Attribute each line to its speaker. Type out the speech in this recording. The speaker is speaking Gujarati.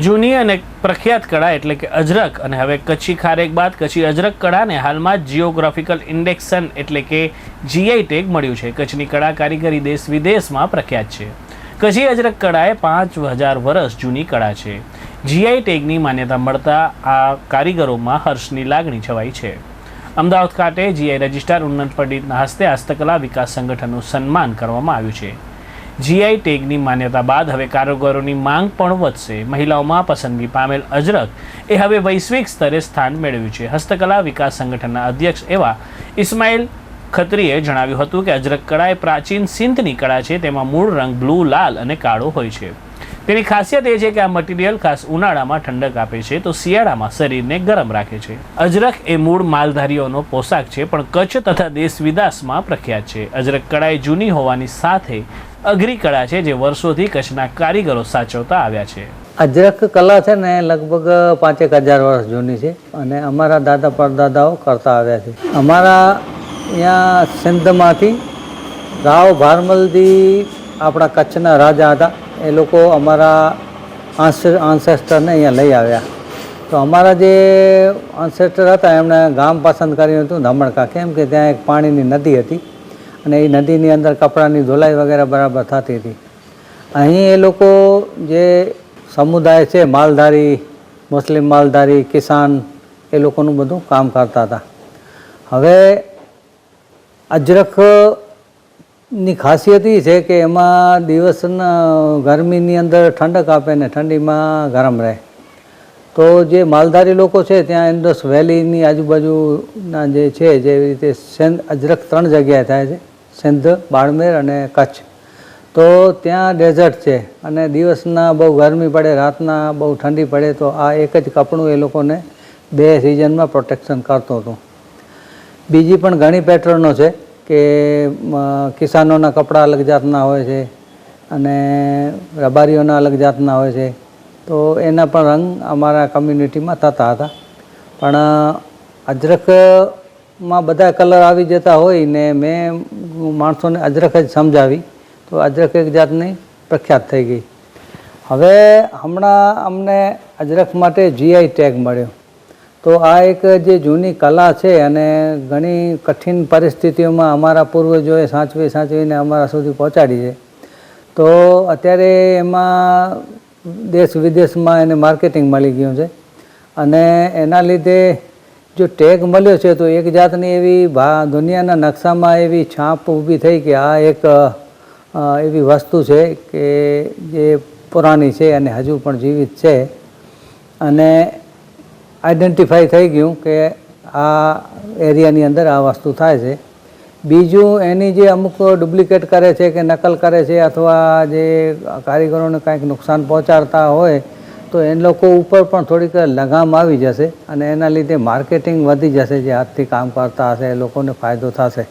Speaker 1: જૂની અને પ્રખ્યાત કળા એટલે કે અજરક અને હવે કચ્છી ખારેક બાદ કચ્છી અજરક કળાને હાલમાં જિયોગ્રાફિકલ ઇન્ડેક્શન એટલે કે જીઆઈ ટેગ મળ્યું છે. કચ્છની કળા કારીગરી દેશ વિદેશમાં પ્રખ્યાત છે. કચ્છી અજરક કળા એ પાંચ હજાર વર્ષ જૂની કળા છે. જીઆઈ ટેગની માન્યતા મળતા આ કારીગરોમાં હર્ષની લાગણી છવાઈ છે. અમદાવાદ ખાતે જીઆઈ રજિસ્ટ્રાર ઉન્નત પંડિતના હસ્તે હસ્તકલા વિકાસ સંગઠનનું સન્માન કરવામાં આવ્યું છે. જીઆઈ ટેગની માન્યતા બાદ હવે કારોગરોની માંગ પણ વધશે. મહિલાઓમાં પસંદગી પામેલ અજરક એ હવે વૈશ્વિક સ્તરે સ્થાન મેળવ્યું છે. હસ્તકલા વિકાસ સંગઠનના અધ્યક્ષ એવા ઇસ્માઇલ ખત્રીએ જણાવ્યું હતું કે અજરક કળા એ પ્રાચીન સિંધની કળા છે. તેમાં મૂળ રંગ બ્લુ, લાલ અને કાળો હોય છે. તેની ખાસિયત એ છે કે આ મટીરિયલ ખાસ ઉનાળામાં ઠંડક આપે છે, તો શિયાળામાં શરીરને ગરમ રાખે છે. અજરક એ મૂળ માલધારીઓનો પોશાક છે, પણ કચ્છ તથા દેશ વિદાસમાં પ્રખ્યાત છે. અજરક કળા એ જૂની હોવાની સાથે અઘરી કળા છે, જે વર્ષોથી કચ્છના કારીગરો સાચવતા આવ્યા છે.
Speaker 2: અજરક કલા છે ને, લગભગ પાંચેક હજાર વર્ષ જૂની છે અને અમારા દાદા પરદાદાઓ કરતા આવ્યા છે. અમારા અહીંયા સિંધમાંથી રાવ ભારમલજી આપણા કચ્છના રાજા હતા. એ લોકો અમારા આન્સેસ્ટરને અહીંયા લઈ આવ્યા. તો અમારા જે આન્સેસ્ટર હતા, એમણે ગામ પસંદ કર્યું હતું ધમણકા કેમ કે ત્યાં એક પાણીની નદી હતી અને એ નદીની અંદર કપડાની ધોલાઈ વગેરે બરાબર થતી હતી. અહીં એ લોકો જે સમુદાય છે, માલધારી, મુસ્લિમ માલધારી, કિસાન, એ લોકોનું બધું કામ કરતા હતા. હવે અજરખની ખાસિયત એ છે કે એમાં દિવસના ગરમીની અંદર ઠંડક આપે ને ઠંડીમાં ગરમ રહે. તો જે માલધારી લોકો છે ત્યાં ઇન્ડસ વેલીની આજુબાજુના જે છે જેવી રીતે સેન્દ અજરક ત્રણ જગ્યાએ થાય છે, સિંધ, બાડમેર અને કચ્છ. તો ત્યાં ડેઝર્ટ છે અને દિવસના બહુ ગરમી પડે, રાતના બહુ ઠંડી પડે, તો આ એક જ કપડું એ લોકોને બે સિઝનમાં પ્રોટેક્શન કરતું હતું. બીજી પણ ઘણી પેટર્નો છે. કે કિસાનોના કપડાં અલગ જાતના હોય છે અને રબારીઓના અલગ જાતના હોય છે. તો એના પણ રંગ અમારા કમ્યુનિટીમાં થતા હતા. પણ અજરકમાં બધા કલર આવી જતા હોય ને મેં માણસોને અજરક જ સમજાવી, તો અજરક એક જાતની પ્રખ્યાત થઈ ગઈ. હવે હમણાં અમને અજરક માટે જીઆઈ ટેગ મળ્યો. તો આ એક જે જૂની કલા છે અને ઘણી કઠિન પરિસ્થિતિઓમાં અમારા પૂર્વજોએ સાચવી સાચવીને અમારા સુધી પહોંચાડી છે. તો અત્યારે એમાં દેશ વિદેશમાં એને માર્કેટિંગ મળી ગયું છે અને એના લીધે જો ટેગ મળ્યો છે તો એક જાતની એવી ભા દુનિયાના નકશામાં એવી છાપ ઊભી થઈ કે આ એક એવી વસ્તુ છે કે જે પુરાણી છે અને હજુ પણ જીવિત છે. અને આઈડેન્ટિફાઈ થઈ ગયું કે આ એરિયાની અંદર આ વસ્તુ થાય છે. બીજું, એની જે અમુક ડુપ્લિકેટ કરે છે કે નકલ કરે છે અથવા જે કારીગરોને કાંઈક નુકસાન પહોંચાડતા હોય, તો એ લોકો ઉપર પણ થોડીક લગામ આવી જશે અને એના લીધે માર્કેટિંગ વધી જશે, જે હાથથી કામ કરતા હશે, એ લોકોને ફાયદો થશે.